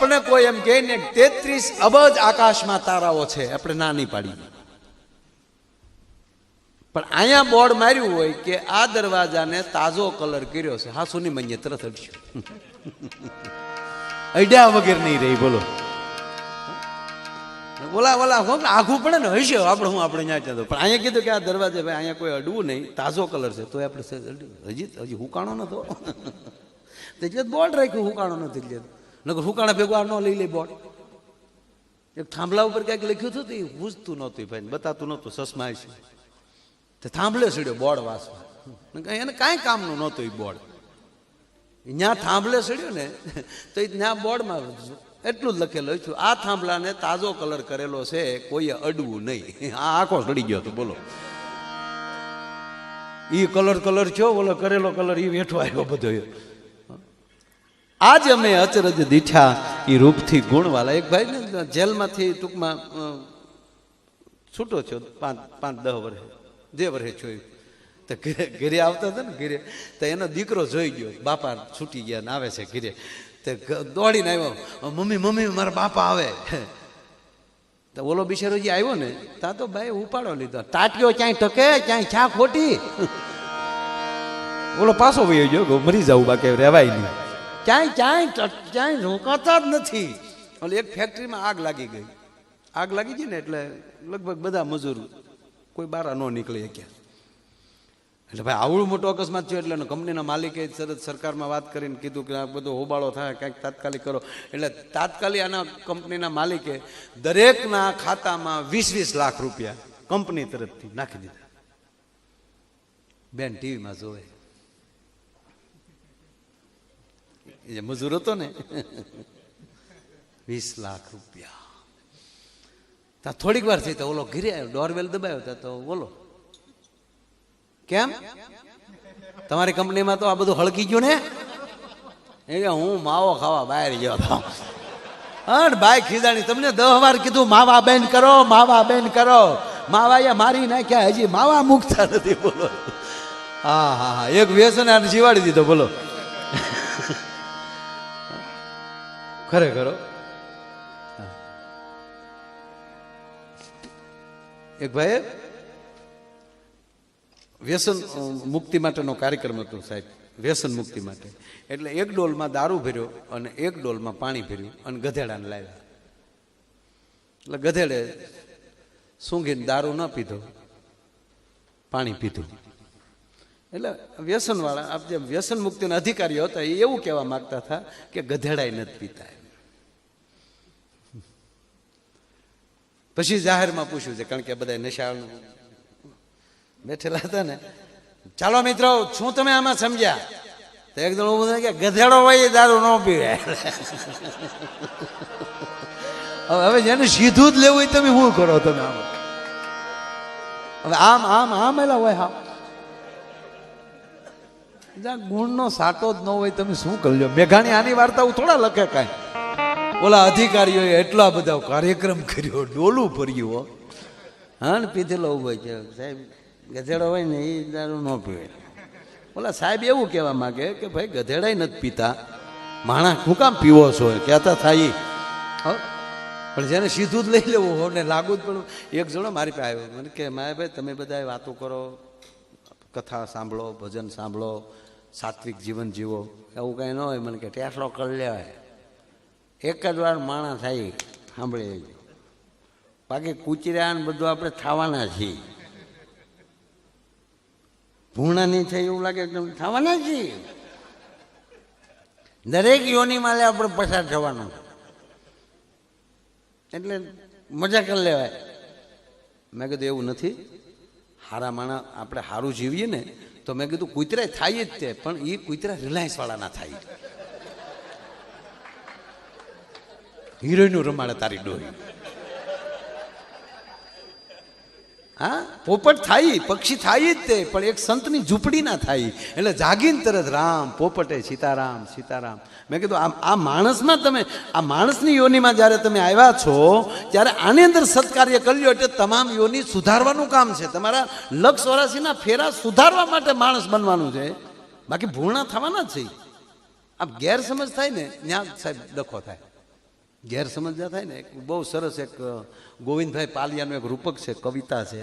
આપણે કોઈ એમ કહે ને તેત્રીસ અબજ આકાશમાં તારાઓ છે, આપણે ના નહીં પાડીએ. પણ અહીંયા બોર્ડ માર્યું હોય કે આ દરવાજાને તાજો કલર કર્યો છે હાસુની મન્ય તરત અડ્યું અડ્યા વગર નહીં રહી, બોલો. ઓલા ઓલા, હું, આઘું પડે ને, હશે, આપણે હું, આપણે ત્યાં ચાલો પણ અહીંયા કીધું કે આ દરવાજે ભાઈ, અહીંયા કોઈ અડવું નહીં, તાજો કલર છે તો આપણે હજી હજી હુકાણો નતો તો બોર્ડ રાખ્યું, હુકાણો નથી એટલે નકર હુકાણા ભેગું આ ન લઈ લે બોર્ડ? એક થાંભલા ઉપર ક્યાંક લખ્યું હતું એ પૂછતું નહોતું ભાઈ, બતાતું નહોતું સસમાય છે. તે થાંભલે સડ્યો બોર્ડ વાસમાં. એને કાંઈ કામનું નહોતું એ બોર્ડ. ત્યાં થાંભલે સડ્યો ને, તો એ ત્યાં બોર્ડમાં એટલું જ લખેલું છું, આ થાંભલાને તાજો કલર કરેલો છે, કોઈએ અડવું નહીં. આ આખો સડી ગયો હતો, બોલો. એ કલર કલર છો બોલો કરેલો કલર એ વેઠવા આવ્યો બધો. આજ અમે અચરજ દીઠા એ રૂપથી ગુણવાલા. એક ભાઈ જેલમાંથી ટૂંકમાં છૂટો છો, પાંચ પાંચ, દહ વર્ષે, જે વર્ષે જોયું. તો ઘરે આવતા હતા ને, ઘરે, તો એનો દીકરો જોઈ ગયો. બાપા છૂટી ગયા ને આવે છે ઘરે. તો દોડીને આવ્યો. મમ્મી મમ્મી, મારા બાપા આવે. તો ઓલો બિચારો જે આવ્યો ને ત્યાં તો ભાઈ ઉપાડો લીધો. ટાટ્યો ક્યાંય ટકે, ક્યાંય ચા ખોટી. ઓલો પાછો વયો ગયો મરી જવું બાકી રહેવાય નહીં. ક્યાંય ક્યાંય ક્યાંય રોકાતા જ નથી. એટલે એક ફેક્ટરીમાં આગ લાગી ગઈ. આગ લાગી ગઈ ને એટલે લગભગ બધા મજૂર કોઈ બારા ન નીકળી શક્યા. એટલે ભાઈ આવડું મોટો અકસ્માત થયો એટલે કંપનીના માલિકે સરસ સરકારમાં વાત કરીને કીધું કે આ બધો હોબાળો થાય, કંઈક તાત્કાલિક કરો. એટલે તાત્કાલિક આના કંપનીના માલિકે દરેકના ખાતામાં વીસ વીસ લાખ રૂપિયા કંપની તરફથી નાખી દીધા. બેન ટીવીમાં જોવે એ જે મજૂર હતો ને. વીસ લાખ રૂપિયા. ત્યાં થોડીક વાર થઈ તો ઓલો ઘીરે ડોરવેલ દબાયો તા તો બોલો. કેમ? તમારી કંપનીમાં તો આ બધું હળકી ગયું ને? એ હું માવો ખાવા બહાર ગયો હતો. અન ભાઈ ખીજાણી, તમને દહ વાર કીધું, માવા બેન કરો, માવા બેન કરો. માવાએ મારી નાખ્યા, હજી માવા મુકતા નથી, બોલો. હા હા હા, એક વ્યસન જીવાડી દીધો, બોલો. ખરેખર. એક ભાઈ વ્યસન મુક્તિ માટેનો કાર્યક્રમ હતો સાહેબ, વ્યસન મુક્તિ માટે એટલે એક ડોલમાં દારૂ ભર્યો અને એક ડોલમાં પાણી ભર્યું અને ગધેડાને લાવ્યા એટલે ગધેડે સૂંઘીને દારૂ ન પીધો, પાણી પીધું એટલે વ્યસનવાળા, આપ જે વ્યસન મુક્તિના અધિકારીઓ હતા, એ એવું કહેવા માંગતા હતા કે ગધેડાય નથી પીતા. પછી જાહેરમાં પૂછ્યું છે, કારણ કે બધા નશાનું બેઠેલા હતા ને. ચાલો મિત્રો, શું તમે આમાં સમજ્યા? તો એક જણ થઈને કે, ગધેડો હોય એ દારૂ ન પીવે. હવે જેને સીધું જ લેવું હોય તમે શું કરો તમે આમ? હવે આમ આમ આમ એલા હોય હા જ્યાં ગુણનો સાટો જ ન હોય, તમે શું કરજો? મેઘાણી આની વાર્તાઓ થોડા લખે કાંઈ. ઓલા અધિકારીઓએ એટલા બધા કાર્યક્રમ કર્યો, ડોલું ભર્યું, હો. હા, ને પીધેલો ઊભો છે. સાહેબ, ગધેડો હોય ને એ દારૂ ન પીવે. ઓલા સાહેબ એવું કહેવા માંગે કે ભાઈ, ગધેડાય નથી પીતા. માણસ શું કામ પીવો છો? કહેતા થાય. પણ જેને સીધું જ લઈ લેવું હોય ને લાગુ જ પડવું. એક જણો મારી પાસે આવ્યો. મને કે મારે ભાઈ, તમે બધા વાતો કરો. કથા સાંભળો, ભજન સાંભળો, સાત્વિક જીવન જીવો. એવું કાંઈ ન હોય. મને કે, ટેસડો કરી લેવાય. એક જ વાર માણા થાય, સાંભળે લેજો. બાકી કૂચર્યા ને બધું આપણે થવાના છીએ. ભૂણા નહીં થાય એવું લાગે તમે થવાના છીએ. દરેક યોની માલે આપણે પસાર થવાનું. એટલે મજા કરી લેવાય. મેં કીધું એવું નથી. હારા માણા આપણે સારું જીવીએ ને, તો મેં કીધું કૂતરા થાય જ તે, પણ એ કૂતરા રિલાયન્સ વાળાના થાય. હિરોઈનું રમાડે તારી ડોરી હા, પોપટ થાય, પક્ષી થાય જ તે, પણ એક સંતની ઝૂંપડી ના થાય. એટલે જાગીને તરત રામ, પોપટે સીતારામ સીતારામ. મેં કીધું, આમ, આ માણસમાં તમે, આ માણસની યોનિમાં જ્યારે તમે આવ્યા છો, ત્યારે આની અંદર સત્કાર્ય કર્યો એટલે તમામ યોનિ સુધારવાનું કામ છે. તમારા લક્ષ વરાસીના ફેરા સુધારવા માટે માણસ બનવાનું છે. બાકી ભૂરણા થવાના જ છે. આમ ગેરસમજ થાય ને ત્યાં સાહેબ, ડખો થાય. ગેરસમજ ના થાય ને બહુ સરસ એક ગોવિંદભાઈ પાલિયાનું એક રૂપક છે, કવિતા છે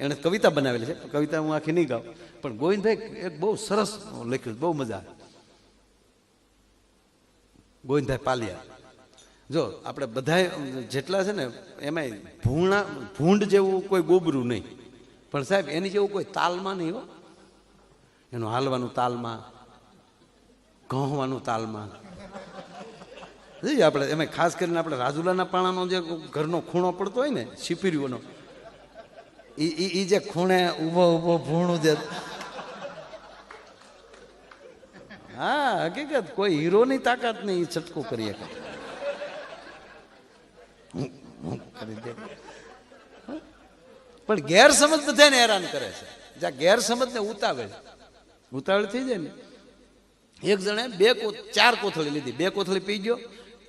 એણે કવિતા બનાવેલી છે, કવિતા હું આખી નહીં ગાઉં. પણ ગોવિંદભાઈ એક બહુ સરસ લખ્યું બહુ મજા ગોવિંદભાઈ પાલિયા. જો, આપણે બધા જેટલા છે ને, એમાંય ભૂણા, ભૂંડ જેવું કોઈ ગોબરું નહીં. પણ સાહેબ, એની જેવું કોઈ તાલમાં નહીં હો. એનું હાલવાનું તાલમાં, ઘઉંવાનું તાલમાં. આપણે, એમાં ખાસ કરીને આપણે રાજુલાના પાણાનો જે ઘરનો ખૂણો પડતો હોય ને, શીપીરીઓનો એ એ જે ખૂણે ઊભો ઊભો ભૂણું જે હા, હકીકત, કોઈ હીરોની તાકાત નહીં છટકો કરી શકે. પણ ગેરસમજ બધાને હેરાન કરે છે. જ્યાં ગેરસમજને ઉતાવળ. ઉતાવળ થઈ જાય ને. એક જણે બે ચાર કોથળી લીધી. બે કોથળી પી ગયો.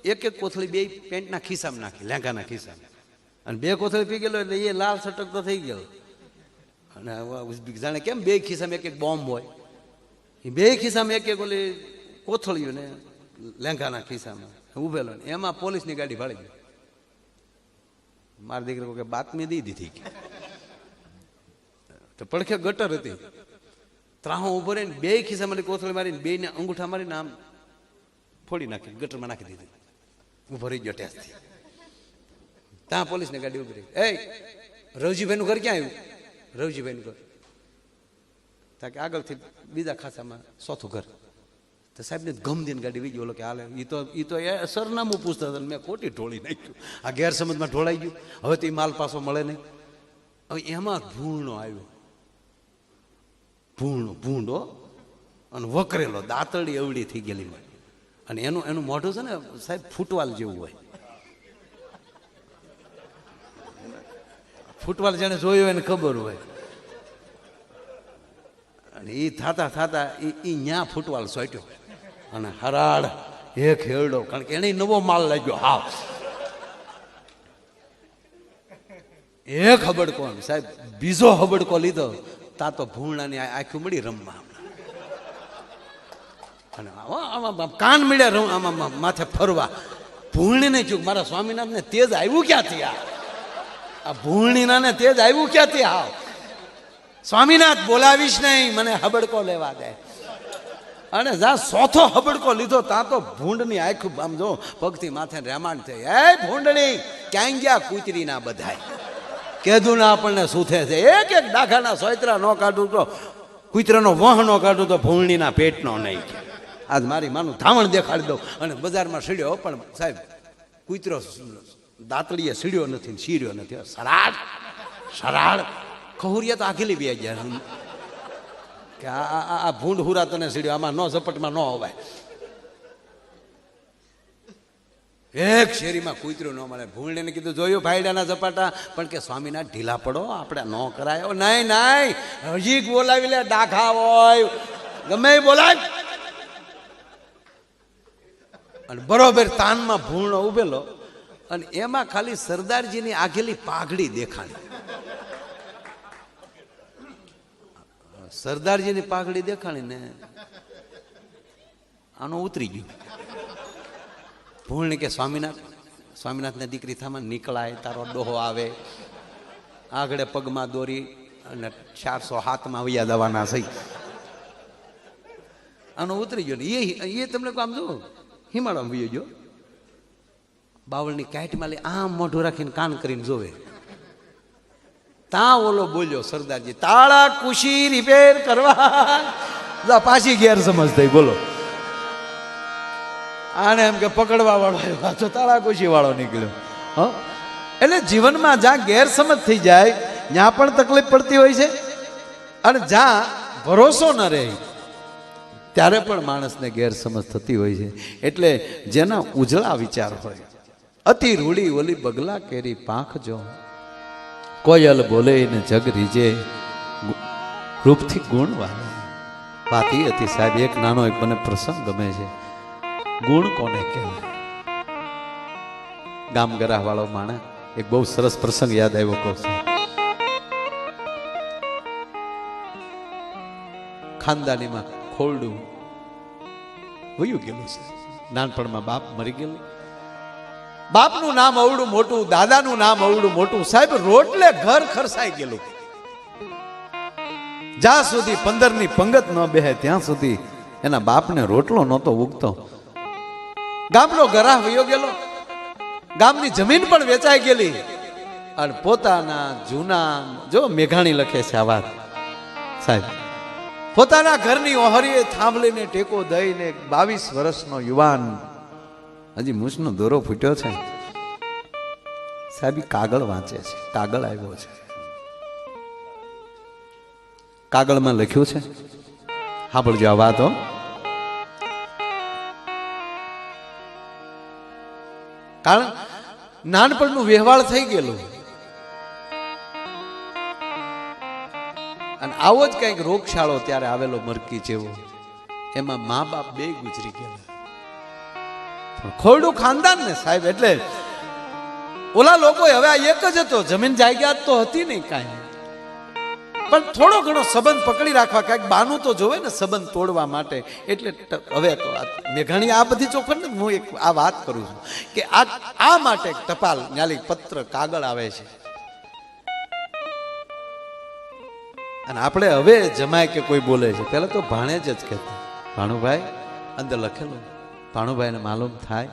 એક એક કોથળી બે પેન્ટના ખિસ્સામાં નાખી, લેંઘાના ખિસ્સામાં. અને બે કોથળી પી ગયેલો એટલે એ લાલ સટક તો થઈ ગયો. અને જાણે કેમ બે ખિસ્સામાં એક એક બોમ્બ હોય? એ બે ખિસ્સામાં એક એક ઓલી કોથળીઓ ને લેંઘાના ખિસ્સામાં ઉભેલો ને એમાં પોલીસની ગાડી ભાળી ગઈ. મારા દીકરો કે બાતમી દઈ દીધી કે. તો પડખે ગટર હતી. ત્રાહો ઊભો રહીને બે ખિસ્સામાં કોથળી મારીને બે ને અંગૂઠા મારીને આમ ફોડી નાખી, ગટરમાં નાખી દીધી. ઊભો રહી ગયો ટેસ્ટથી. ત્યાં પોલીસની ગાડી ઊભી રહી. એ રવજીભાઈનું ઘર ક્યાં આવ્યું? રવજીભાઈનું ઘર. ત્યાં કે આગળથી બીજા ખાસામાં ચોથું ઘર. તો સાહેબને ગમ દઈને ગાડી વીજી ગયો કે, હાલે એ તો એ તો એ સરનામું પૂછતા હતા મેં ખોટી ઢોળી નાખ્યું આ ગેરસમજમાં ઢોળાઈ ગયું. હવે તો એ માલ પાછો મળે નહીં. હવે એમાં ભૂણો આવ્યો. ભૂણો, ભૂંડો અને વકરેલો દાંતળી અવળી થઈ ગયેલી અને એનું એનું મોઢું છે ને સાહેબ ફૂટવાલ જેવું હોય. ફૂટવાલ જેને જોયું એને ખબર હોય. અને એ થાતા થાતા એ એ ન્યા ફૂટવાલ સોટ્યો. અને હરાડ એક હેરડો કારણ કે એને નવો માલ લાગ્યો. હા. એક હબડકો સાહેબ, બીજો હબડકો લીધો. તા તો ભૂણાની આખું મળી રમવા. અને આમાં કાન મળ્યા રહું, આમાં માથે ફરવા. ભૂણીને ચૂક મારા સ્વામિનાથને તેજ આવ્યું ક્યાંથી આ? આ ભૂણીનાને તેજ આવ્યું ક્યાંથી આવ સ્વામિનાથ બોલાવીશ નહીં, મને હબડકો લેવા દે. અને જા સોથો હબડકો લીધો, ત્યાં તો ભૂંડની આખું, આમ જો, પગથી માથે રેમાણ થઈ એ ભૂંડણી, ક્યાંય ગયા કૂતરીના બધાય? કેદું ના, આપણને સૂથે છે. એક એક ડાખાના સોયત્રા ન કાઢું તો, કૂતરાનો વહ ન કાઢું તો ભૂંડણીના પેટનો નહીં આજ મારી માનું ધાવણ દેખાડી દઉં. અને બજારમાં સીડ્યો, પણ સાહેબ, કૂતરો દાંતળીએ સીડ્યો નથી ને નથી. સરાડ સરાડ ખહુરિયા તો આખેલી બે ગયા કે આ, આ- ભૂંડ હુરા તને સીડ્યો, આમાં ન ઝપટમાં ન અવાય. એક શેરીમાં કૂતરું ન મળે. ભૂંડેને કીધું, જોયું ભાઈડાના ઝપાટા? પણ કે, સ્વામીના ઢીલા પડો, આપણે ન કરાયો. નહીં નહીં. હજી બોલાવી લે ડાખા હોય. ગમે બોલાય. અને બરોબર તાનમાં ભૂણો ઉભેલો અને એમાં ખાલી સરદારજીની આગેલી પાઘડી દેખાણી. સરદારજીની પાઘડી દેખાણીને આનો ઉતરી ગયું. ભૂણ કે સ્વામિનાથ, સ્વામિનાથને દીકરી થામાં નીકળાય, તારો ડોહો આવે, આગળ પગમાં દોરી અને ચારસો હાથમાં વૈયા દવાના થઈ આનો ઉતરી ગયો ને. એ તમને આમ જો હિમાળામાં વયો ગયો. બાવળની કાંઠમાં લઈ આમ મોઢું રાખીને કાન કરીને જોવે. તા ઓલો બોલ્યો, સરદારજી, તાળા કુશી રિપેર કરવા. પાછી ગેરસમજ થઈ, બોલો. આને એમ કે પકડવા વાળો આવ્યો. પાછો તાળા કુશી વાળો નીકળ્યો. હ? એટલે જીવનમાં જ્યાં ગેરસમજ થઈ જાય, ત્યાં પણ તકલીફ પડતી હોય છે. અને જ્યાં ભરોસો ન રહે ત્યારે પણ માણસને ગેરસમજ થતી હોય છે. એટલે જેના ઉજળા વિચાર હોય, અતિ રૂડી ઓલી બગલા કેરી પાંખ જો. કોયલ બોલે ને જગ રીજે, રૂપથી ગુણ વાળે વાત હતી સાહેબ, એક નાનો એક મને પ્રસંગ ગમે છે. ગુણ કોને કહેવાય? ગામ ગરાહ વાળો માણસ, એક બહુ સરસ પ્રસંગ યાદ આવ્યો કહું છું. ખાનદાનીમાં ખોરડું. વયું ગયેલું છે. નાનપણમાં બાપ મરી ગયેલું. બાપનું નામ અવડું મોટું, દાદાનું નામ અવડું મોટું. સાહેબ, રોટલે ઘર ખરસાઈ ગયેલું. જ્યાં સુધી પંદરની પંગત ન બેહે, ત્યાં સુધી એના બાપને રોટલો નહોતો ઉગતો. ગામનો ગરાહ વયો ગયેલો. ગામની જમીન પણ વેચાઈ ગયેલી. અને પોતાના જૂના, જો મેઘાણી લખે છે આ વાત. સાહેબ પોતાના ઘરની ઓહરીએ થાંભલીને ટેકો દઈને બાવીસ વર્ષનો યુવાન. હજી મૂછનો દોરો ફૂટ્યો છે. સાહેબ કાગળ વાંચે છે. કાગળ આવ્યો છે. કાગળમાં લખ્યું છે? સાંભળજો આ વાત કારણ નાનપણનું વ્યવહાર થઈ ગયેલું. અને આવો જ કંઈક રોગશાળો ત્યારે આવેલો મરકી જેવો. એમાં મા બાપ બે ગુજરી ગયેલા. ખોરડું ખાનદાન ને સાહેબ, એટલે ઓલા લોકો હવે આ એક જ હતો, જમીન જાયગાત તો હતી નહીં કાંઈ. પણ થોડો ઘણો સંબંધ પકડી રાખવા કાંઈક બાનું તો જોવે ને સંબંધ તોડવા માટે. એટલે હવે તો મેઘાણી આ બધી ચોખણ ને હું એક આ વાત કરું છું કે આ આ માટે ટપાલ ન્યાલી પત્ર કાગળ આવે છે. અને આપણે હવે જમાય કે કોઈ બોલે છે. પહેલા તો ભાણેજ જ કહેતા. ભાણુભાઈ, અંદર લખેલું. ભાણુભાઈને માલુમ થાય.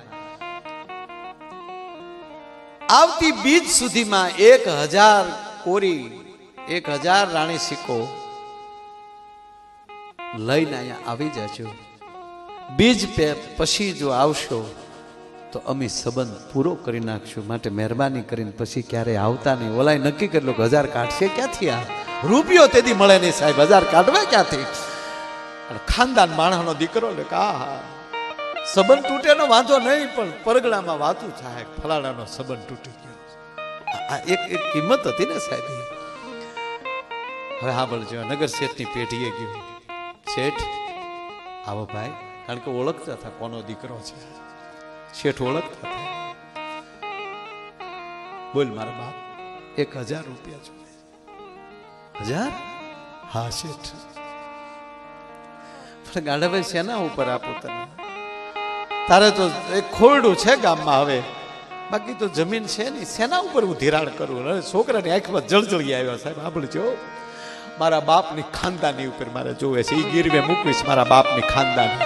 આવતી બીજ સુધીમાં એક હજાર કોરી, એક હજાર રાણી સિક્કો લઈને અહીંયા આવી જજો. બીજ પે પછી જો આવશો, તો અમે સંબંધ પૂરો કરી નાખશું. માટે મહેરબાની કરીને પછી ક્યારે આવતા નહીં. ઓલાય નક્કી કરેલું હજાર કાઢશે. ક્યાંથી આ? રૂપિયો તેથી મળે નહીં સાહેબ, હજાર કાઢવા ક્યાંથી? ખાનદાન માણસનો દીકરો લે કે હા સંબંધ તૂટે નો વાંધો નહીં, પણ પરગડામાં વાતું થાય, ફલાણાનો સંબંધ તૂટી ગયો. આ- એક એક કિંમત હતી ને સાહેબ. હવે હા બોલજો નગર શેઠની પેઢીએ ગયો. શેઠ, આવો ભાઈ, કારણ કે ઓળખતા હતા કોનો દીકરો છે. શેઠ ઓળખતા હતા. બોલ મારા બાપ, એક હજાર રૂપિયા જોઈએ હજાર? હા શેઠ. પણ ગાડાભાઈ શેના ઉપર આપો તને તારે તો એક ખોરડું છે ગામમાં હવે. બાકી તો જમીન છે નહીં. શેના ઉપર હું ધિરાણ કરું? અરે છોકરાની આંખમાં જળજળી આવ્યો સાહેબ સાંભળજો. મારા બાપની ખાનદાની ઉપર મારે જોવે છે. એ ગીરવે મૂકવીશ મારા બાપની ખાનદાની.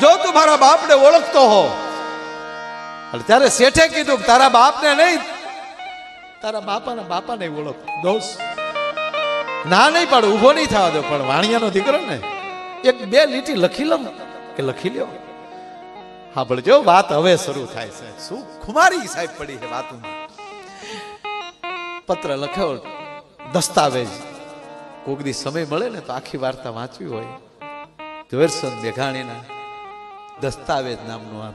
જો તું મારા બાપને ઓળખતો હો. ત્યારે શેઠે કીધું તારા બાપને નહીં. તારા બાપાના બાપાને ઓળખ. દોસ્ત ના નહીં પણ ઊભો નહીં થવા દો, પણ વાણિયાનો દીકરો ને, એક બે લીટી લખી લો કે લખી લ્યો. હા પણ જો વાત હવે શરૂ થાય છે. શું ખુમારી સાહેબ પડી છે વાતોમાં? પત્ર લખ્યો, દસ્તાવેજ. કોક દી સમય મળે ને તો આખી વાર્તા વાંચવી હોય. ઝવેરચંદ મેઘાણીના દસ્તાવેજ નામનો આ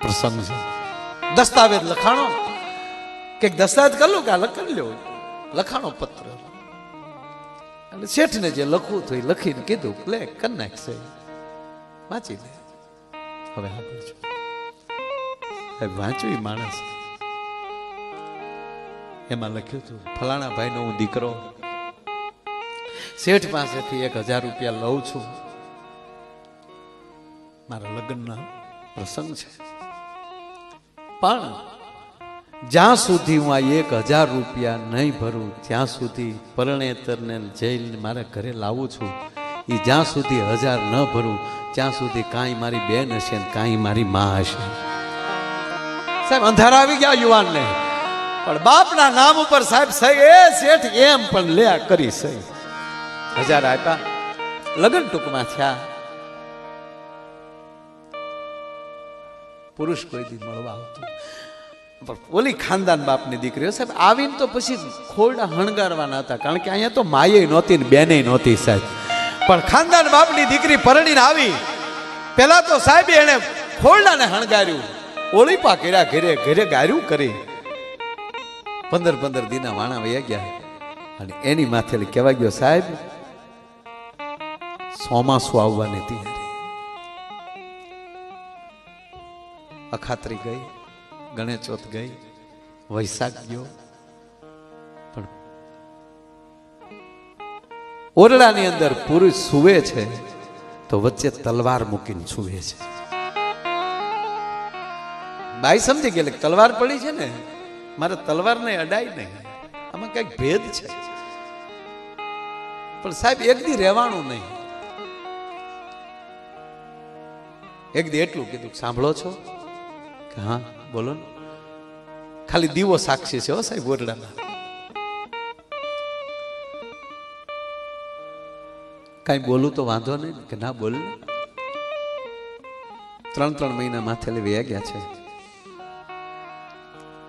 પ્રસંગ છે. દસ્તાવેજ લખાણો. કે દસ્તાવેજ કરું કે આ લખી લ્યો. લખાણો પત્ર. અને શેઠને જે લખવું હતું લખીને કીધું, લે કરી નાખશે વાંચી લે. હવે આપણે જો સાહેબ વાંચ્યું માણસ. એમાં લખ્યું હતું, ફલાણા ભાઈનો હું દીકરો, શેઠ પાસેથી એક હજાર રૂપિયા લઉં છું. મારા લગ્નના પ્રસંગ છે. પણ જ્યાં સુધી હું આ એક હજાર રૂપિયા નહીં ભરું, ત્યાં સુધી પરણેતરને જઈને મારા ઘરે લાવું છું. એ જ્યાં સુધી હજાર ન ભરું, ત્યાં સુધી કાંઈ મારી બેન હશે ને કાંઈ મારી માં હશે. સાહેબ, અંધારા આવી ગયા યુવાનને. પણ બાપના નામ ઉપર સાહેબ સહી એ શેઠ એમ પણ લે કરી સહી હજાર આપ્યા. લગ્ન ટૂંકમાં થયા. પુરુષ કોઈ દી મળવા આવતું. પણ ઓલી ખાનદાન બાપની દીકરીઓ સાહેબ, આવીને તો પછી ખોરડા હણગારવાના હતા. કારણ કે અહીંયા તો માયે નહોતી ને બેને નહોતી સાહેબ. પણ ખાનદાન બાપની દીકરી પરણીને આવી. પેલા તો સાહેબ એને ખોરડાને હણગાર્યું. ઓળીપા કર્યા, ઘરે ઘરે ગાર્યું કરી. પંદર પંદર દીના વાણા વયા ગયા. અને એની માથે કહેવા ગયો, સાહેબ સોમાસું આવવાની તૈયારી. અખાતરી ગઈ. ગણેશોત ગઈ, વૈશાખ ગયો. પણ ઓરડાની અંદર પુરુષ સુવે છે, તો વચ્ચે તલવાર મૂકીને સુવે છે. બાઈ સમજી ગયેલી તલવાર પડી છે ને, મારે તલવાર ને અડાય નહીં. આમાં કંઈક ભેદ છે. પણ સાહેબ, એક દી રહેવાનું નહીં. એક દી એટલું કીધું, સાંભળો છો? કે, હા. બોલો ને ખાલી દીવો સાક્ષી છે હો સાહેબ, ઓરડામાં. કઈ બોલું તો વાંધો નહીં કે ના બોલ. ત્રણ ત્રણ મહિના માથે લેવી ગયા છે.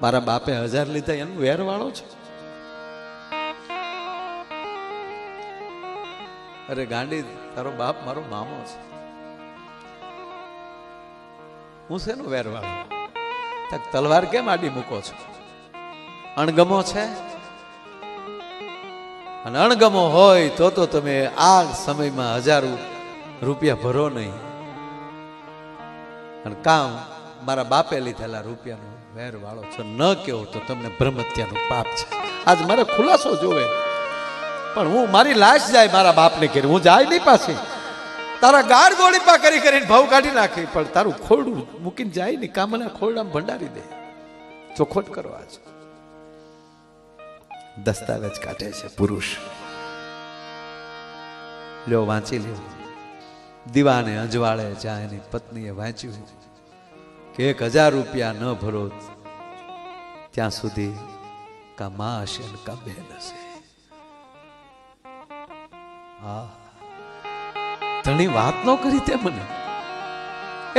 મારા બાપે હજાર લીધા, એનું વેર વાળો છે. અરે ગાંડી, તારો બાપ મારો મામો છે. હું શેનો વેર વાળો તલવાર કેમ આડી મૂકો છો? અણગમો છે? અને અણગમો હોય તો તો તમે આ સમયમાં હજારો રૂપિયા ભરો નહીં. અને કામ મારા બાપે લીધેલા રૂપિયાનો વેર વાળો છો. ન કેવો તો તમને બ્રહ્મત્યાનું પાપ છે. આજ મારે ખુલાસો જોવે. પણ હું મારી લાશ જાય મારા બાપને ઘેર. હું જાય નહીં પાછી. તારા ગાર ગોળીપા કરી કરીને ભાવ કાઢી નાખી, પણ તારું ખોરડું મૂકીને જાય ને કામના ખોરડામાં ભંડારી દે. ચોખોટ કરવા છે દસ્તાવેજ કાઢે છે પુરુષ. લ્યો, વાંચી લ્યો. દીવાને અજવાળે જ્યાં એની પત્નીએ વાંચ્યું. કે એક હજાર રૂપિયા ન ભરો, ત્યાં સુધી કા માં હશે કા બેન હશે? હા ધણી વાત ન કરી તે મને.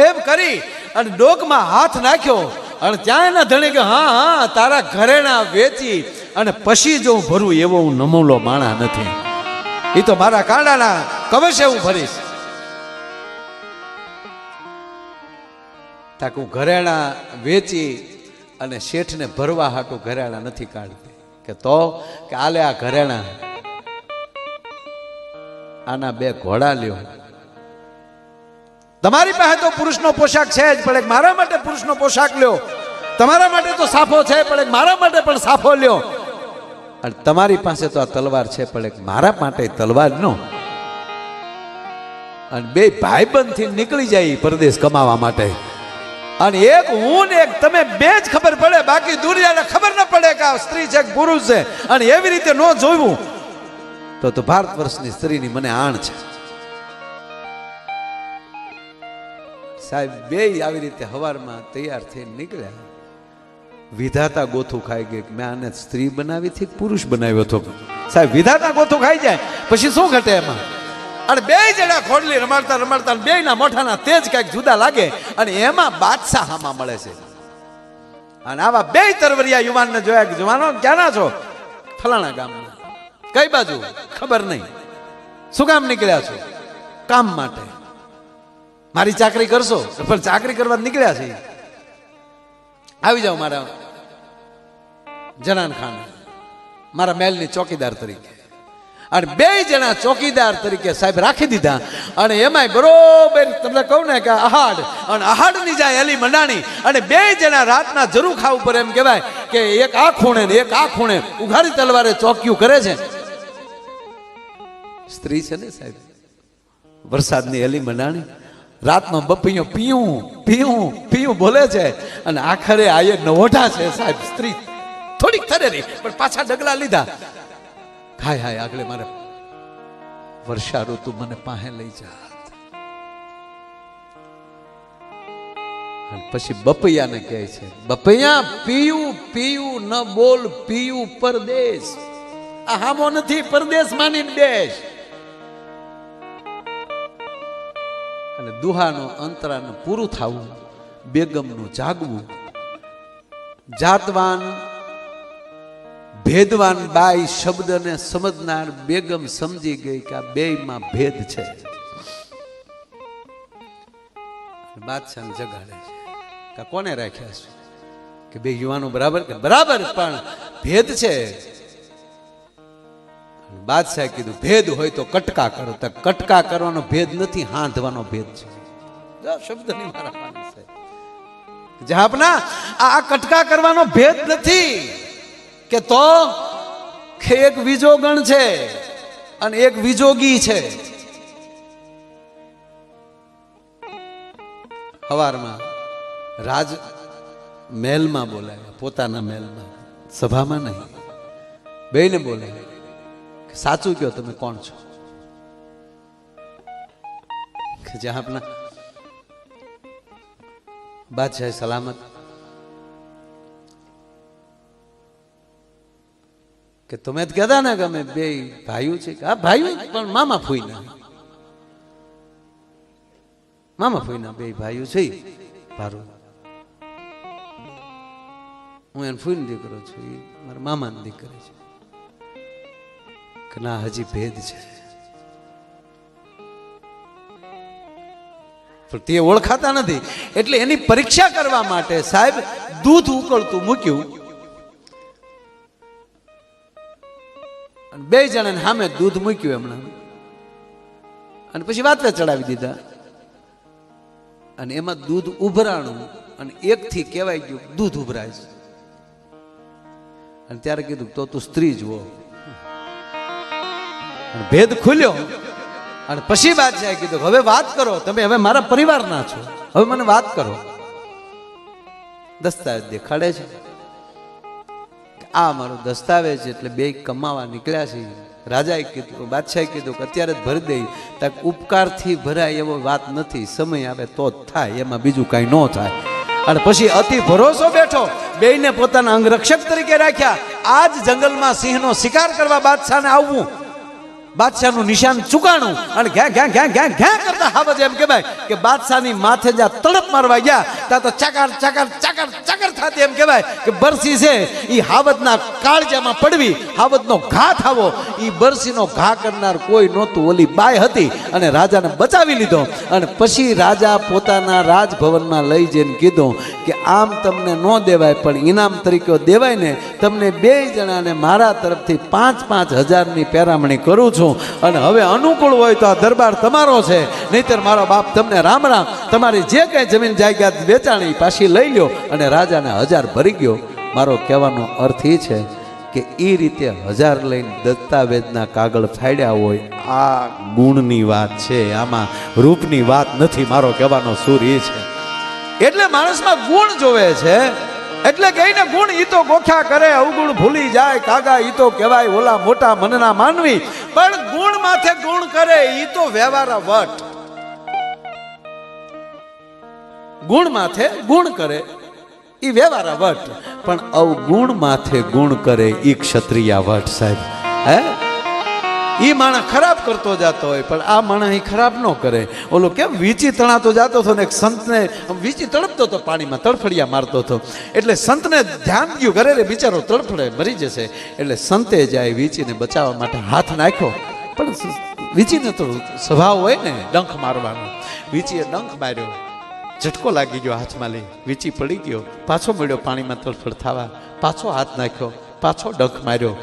એમ કરી અને ડોકમાં હાથ નાખ્યો અને ત્યાં એના ધણી કે, હા હા, તારા ઘરેણા વેચી અને પછી જો હું ભરું એવો હું નમૂલો માણા નથી. એ તો મારા કાંડાના કવશે હું ભરીશ. હું ઘરેણા વેચી અને શેઠને ભરવા હાટું ઘરેણા નથી કાઢતી. કે તો કે આલે આ ઘરેણા આના બે ઘોડા લ્યો. તમારી પાસે તો પુરુષનો પોશાક છે જ, પણ એક મારા માટે પુરુષનો પોશાક લ્યો. તમારા માટે તો સાફો છે, પણ એક મારા માટે પણ સાફો લ્યો. અને તમારી પાસે તો આ તલવાર છે, પણ એક મારા માટે તલવાર નો. અને બે ભાઈબંધથી નીકળી જાય પરદેશ કમાવા માટે. અને એક હું ને એક તમે બે જ ખબર પડે, બાકી દુનિયાને ખબર ન પડે કે આ સ્ત્રી છે કે પુરુષ છે. અને એવી રીતે ન જોયું. તો તો ભારત વર્ષની સ્ત્રીની મને આણ છે. સાહેબ, બે આવી રીતે હવારમાં તૈયાર થઈને નીકળ્યા. વિધાતા ગોથું ખાઈ ગઈ મેં આને સ્ત્રી બનાવી હતી પુરુષ બનાવ્યો હતો? સાહેબ, વિધાતા ગોથું ખાઈ જાય, પછી શું ઘટે એમાં? અને બે જણા ખોડલી રમાડતા રમાડતા બે ના તે તેજ કંઈક જુદા લાગે અને એમાં બાદશાહ હામાં મળે છે. અને આવા બે તરવરિયા યુવાનને જોયા કે, જવાનો, ક્યાંના છો? ફલાણા ગામના. કઈ બાજુ? ખબર નહીં. શું કામ નીકળ્યા છો? કામ માટે. મારી ચાકરી કરશો? પણ ચાકરી કરવા નીકળ્યા છે. આવી જાઓ મારા જનાન ખાન. મારા મહેલની ચોકીદાર તરીકે. અને બે જણા ચોકીદાર તરીકે સાહેબ રાખી દીધા. અને એમાંય બરોબર તમને કહું ને કે આહાડ અને આહાડની જાય અલી મંડાણી. અને બે જણા રાતના જરૂર ખાવ ઉપર એમ કહેવાય કે એક આ ખૂણે ને એક આ ખૂણે ઉઘાડી તલવારે ચોક્યું કરે છે. સ્ત્રી છે ને સાહેબ? વરસાદની હેલી મનાણી. રાતનો બપૈયો પીયું પીયું પીયું બોલે છે અને આખરે આયે નવોઢા છે સાહેબ, સ્ત્રી. થોડીક થરે રહી, પણ પાછા ડગલા લીધા. હાય હાય, આગળ મારે. વર્ષા ઋતુ મને પાસે લઈ જા. પછી બપૈયાને કહે છે, બપૈયા, પીયું પીયું ન બોલ, પીયું પરદેશ. આ હામો નથી, પરદેશ માની દેશ અને દુહાનો અંતરાનું પૂરું થવું, બેગમનું જાગવું. જાતવાન, ભેદવાન બાઈ શબ્દને સમજનાર બેગમ સમજી ગઈ કે આ બેયમાં ભેદ છે. બાદશાહ જગાડે છે. કોને રાખ્યા છે? કે બે યુવાનો બરાબર? કે બરાબર, પણ ભેદ છે. બાદશાહે કીધું, ભેદ હોય તો કટકા કરો. તો કટકા કરવાનો ભેદ નથી, હાંધવાનો ભેદ છે. શબ્દ શબ્દની મારા જહાપના આ કટકા કરવાનો ભેદ નથી, કે તો એક એક વિજોગણ છે અને એક વિજોગી છે. હવારમાં રાજ મહેલમાં બોલાય, પોતાના મહેલમાં, સભામાં નહીં બેને બોલાવ્યા કે સાચું કહો તમે કોણ છો? કે બાદશાહ સલામત? કે તમે જ કહેતા ને કે અમે બે ભાઈઓ છે? કે આ ભાઈઓ પણ મામા ફૂઈના. મામા ફૂઈના બે ભાઈઓ છે ભારું. હું એને ફૂઈને દીકરો છું એ મારા મામાની દીકરી છે. કે ના હજી ભેદ છે. પણ તે ઓળખાતા નથી. એટલે એની પરીક્ષા કરવા માટે સાહેબ દૂધ ઉકળતું મૂક્યું. બે જણાને સામે દૂધ મૂક્યું એમણે. અને પછી વાતવે ચડાવી દીધા. અને એમાં દૂધ ઉભરાણું અને એકથી કહેવાય ગયું દૂધ ઉભરાય અને ત્યારે કીધું તો તું સ્ત્રી જુઓ ભેદ ખુલ્યો. અને પછી બાદશાહે કીધું હવે વાત કરો, તમે હવે મારા પરિવારના છો. હવે મને વાત કરો. દસ્તાવેજ દેખાડે છે. આ મારો દસ્તાવેજ એટલે બે કમાવા નીકળ્યા છે. રાજાએ કીધું, બાદશાહે કીધું કે અત્યારે જ ભરી દઈ. તક ઉપકારથી ભરાય એવો વાત નથી. સમય આવે તો જ થાય. એમાં બીજું કાંઈ ન થાય. અને પછી અતિ ભરોસો બેઠો. બેયને પોતાના અંગરક્ષક તરીકે રાખ્યા. આજ જંગલમાં સિંહનો શિકાર કરવા બાદશાહને આવવું. બાદશાહનું નિશાન ચુકાણું અને ઘે ઘે ઘે ઘે ઘે કરતા હાવજ એમ કહેવાય કે બાદશાહની માથે જ્યાં તડપ મારવા ગયા, ત્યાં તો ચકર ચકર ચકર, ચાકર થતી એમ કહેવાય કે બરસી છે એ હાવજના કાળજામાં પડવી હાવતનો ઘા થાવો એ બરસીનો ઘા કરનાર કોઈ નહોતું, ઓલી બાય હતી અને રાજાને બચાવી લીધો. અને પછી રાજા પોતાના રાજભવનમાં લઈ જઈને કીધું કે આમ તમને ન દેવાય, પણ ઇનામ તરીકે દેવાય ને તમને બે જણાને મારા તરફથી પાંચ પાંચ હજારની પેરામણી કરું છું. અને હવે અનુકૂળ હોય તો આ દરબાર તમારો છે. નહીતર મારો બાપ તમને રામ રામ, તમારી જે કંઈ જમીન જાયદાદ વેચાણી પાછી લઈ લ્યો અને રાજાને હજાર ભરી ગયો. મારો કહેવાનો અર્થ એ છે કે એ રીતે હજાર લઈને દસ્તાવેજના કાગળ ફાડ્યા હોય, આ ગુણની વાત છે. આમાં રૂપની વાત નથી. મારો કહેવાનો સુર એ છે. એટલે માણસમાં ગુણ જોવે છે. એટલે કે એને ગુણ ઈ તો ગોખ્યા કરે, અવગુણ ભૂલી જાય, કાગા ઈ તો કહેવાય, ઓલા મોટા મનના માનવી. પણ ગુણ માથે ગુણ કરે, ઈ તો વ્યવહારા વટ. ગુણ માથે ગુણ કરે, ઈ વ્યવહારા વટ. પણ અવગુણ માથે ગુણ કરે, ઈ ક્ષત્રિયા વટ સાહેબ. હે? ઈ માણસ ખરાબ કરતો જતો હોય, પણ આ માણસ એ ખરાબ ન કરે. ઓલો કેમ વીચી તણાતો જતો હતો ને એક સંતને વીચી તડપતો હતો, પાણીમાં તડફડિયા મારતો હતો. એટલે સંતને ધ્યાન ગયું, ઘરે રે બિચારો તડફડે, મરી જશે. એટલે સંતે જાય વીચીને બચાવવા માટે હાથ નાખ્યો. પણ વીચીને તો સ્વભાવ હોય ને, ડંખ મારવાનો. વીચીએ ડંખ માર્યો. ઝટકો લાગી ગયો હાથમાં લઈ. વીચી પડી ગયો. પાછો મળ્યો પાણીમાં તડફડ થવા. પાછો હાથ નાખ્યો. પાછો ડંખ માર્યો.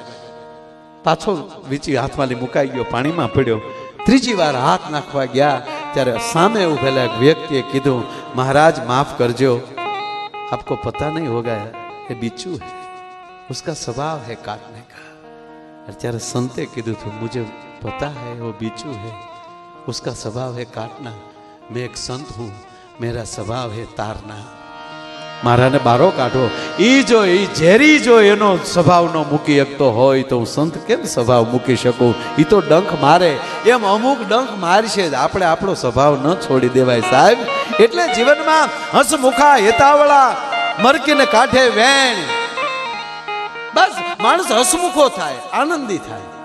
પાછો વીચી હાથમાં લઈ મુકાઈ ગયો પાણીમાં પડ્યો ત્રીજી વાર હાથ નાખવા ગયા ત્યારે સામે ઉભેલા એક વ્યક્તિએ કીધું મહારાજ માફ કરજો આપકો પતા નહીં હોગા એ બીચू है उसका स्वभाव है काटने का और ત્યારે સંતે કીધું હતું मुझे पता है वो बीचू है उसका स्वभाव है काटना मैं एक संत हूँ मेरा स्वभाव है तारना મારાને બારો કાઢો. એ જો એ ઝેરી જો, એનો સ્વભાવ ન મૂકી શકતો હોય તો હું સંત કેમ સ્વભાવ મૂકી શકું? એ તો ડંખ મારે. એમ અમુક ડંખ મારશે જ. આપણે આપણો સ્વભાવ ન છોડી દેવાય સાહેબ. એટલે જીવનમાં હસમુખા હેતાવળા મરકીને કાંઠે વેણ. બસ, માણસ હસમુખો થાય, આનંદી થાય.